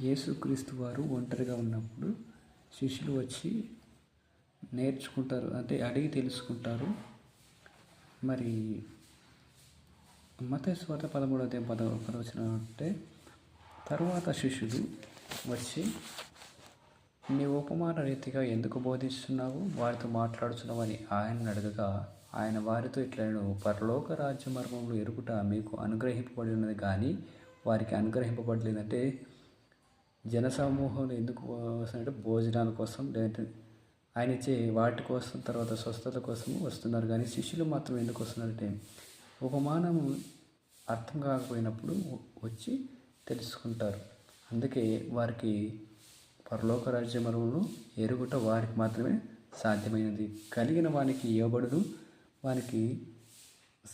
యేసుక్రీస్తు వారు ఒంటరిగా ఉన్నప్పుడు శిష్యులు వచ్చి నేర్చుకుంటారు అంటే అడిగి తెలుసుకుంటారు. మరి మత స్వాత పదమూడవ పద పదవచనం అంటే తరువాత శిష్యులు వచ్చి నీ ఉపమాన రీతిగా ఎందుకు బోధిస్తున్నావు? వారితో మాట్లాడుతున్నావు అని ఆయన అడగగా ఆయన వారితో ఇట్లను పరలోక రాజ్య మర్మంలో ఎరుగుట మీకు అనుగ్రహింపబడి ఉన్నది కానీ వారికి అనుగ్రహింపబడలేదంటే జనసమూహం ఎందుకు వస్తారంటే భోజనాల కోసం లేదంటే ఆయన ఇచ్చే వాటి కోసం తర్వాత స్వస్థత కోసం వస్తున్నారు. కానీ శిష్యులు మాత్రం ఎందుకు వస్తున్నారంటే ఉపమానము అర్థం కాకపోయినప్పుడు వచ్చి తెలుసుకుంటారు. అందుకే వారికి పరలోక రాజ్యమరువును ఎరుగుట వారికి మాత్రమే సాధ్యమైనది. కలిగిన వానికి ఇవ్వబడును వానికి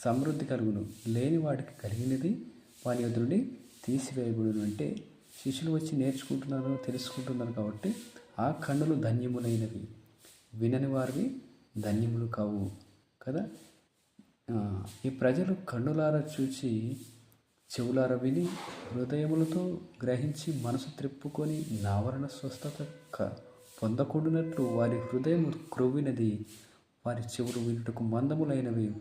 సమృద్ధి కలుగును. లేని వాడికి కలిగినది వాని ఎదురుని తీసివేయబడును అంటే శిష్యులు వచ్చి నేర్చుకుంటున్నారు తెలుసుకుంటున్నారు కాబట్టి ఆ కన్నులు ధన్యములైనవి వినని వారివి ధన్యములు కావు కదా? ఈ ప్రజలు కన్నులారా చూచి చెవులార విని హృదయములతో గ్రహించి మనసు త్రిప్పుకొని నావరణ స్వస్థత క- పొందకుండానట్లు వారి హృదయం క్రొవ్వినది. వారి చెవులు వినుటకు మందములైనవి.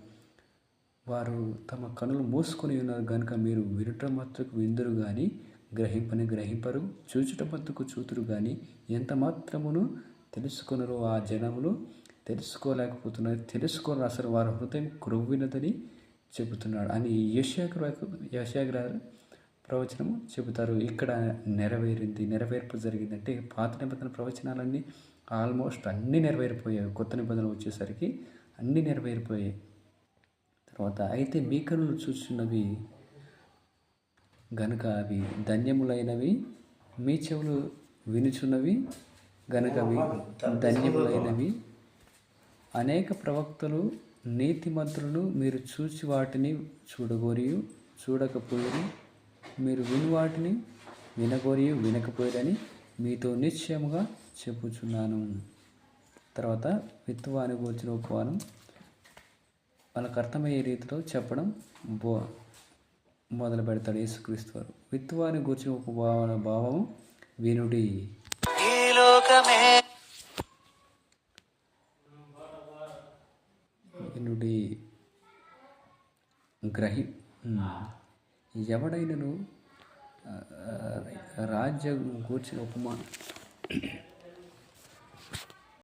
వారు తమ కనులు మూసుకొని ఉన్నారు. కనుక మీరు వినటం మాత్రకు విందురు కానీ గ్రహింపని గ్రహింపరు. చూచుట మత్తుకు చూతురు కానీ ఎంత మాత్రమును తెలుసుకునరు ఆ జనములు తెలుసుకోలేకపోతున్నారు. తెలుసుకోరు అసలు వారి హృదయం క్రొవ్వినదని చెబుతున్నాడు. అని యశాగ్ర యశాగ్ర ప్రవచనము చెబుతారు. ఇక్కడ నెరవేరింది నెరవేర్పు జరిగిందంటే పాత నిబంధన ప్రవచనాలన్నీ ఆల్మోస్ట్ అన్నీ నెరవేరిపోయాయి. కొత్త నిబంధన వచ్చేసరికి అన్నీ నెరవేరిపోయాయి. తర్వాత అయితే మీకను చూస్తున్నవి గనుక అవి ధన్యములైనవి మీ చెవులు వినుచున్నవి గనుక అవి ధన్యములైనవి. అనేక ప్రవక్తలు నీతిమంతులను మీరు చూసి వాటిని చూడగోరియు చూడకపోయి మీరు విని వాటిని వినగోరియు వినకపోయారని మీతో నిశ్చయముగా చెప్పుచున్నాను. తర్వాత విత్తువాని గురించిన ఉపవానం వాళ్ళకు అర్థమయ్యే రీతిలో చెప్పడం బో మొదలు పెడతాడు యేసుక్రీస్తు వారు. విత్తువాని గురించిన ఉపభావన భావము వినుడి. ఈ లోకమే వినుడి. గ్రహి ఎవడైనను రాజ్యం కూర్చిన ఉపమానం.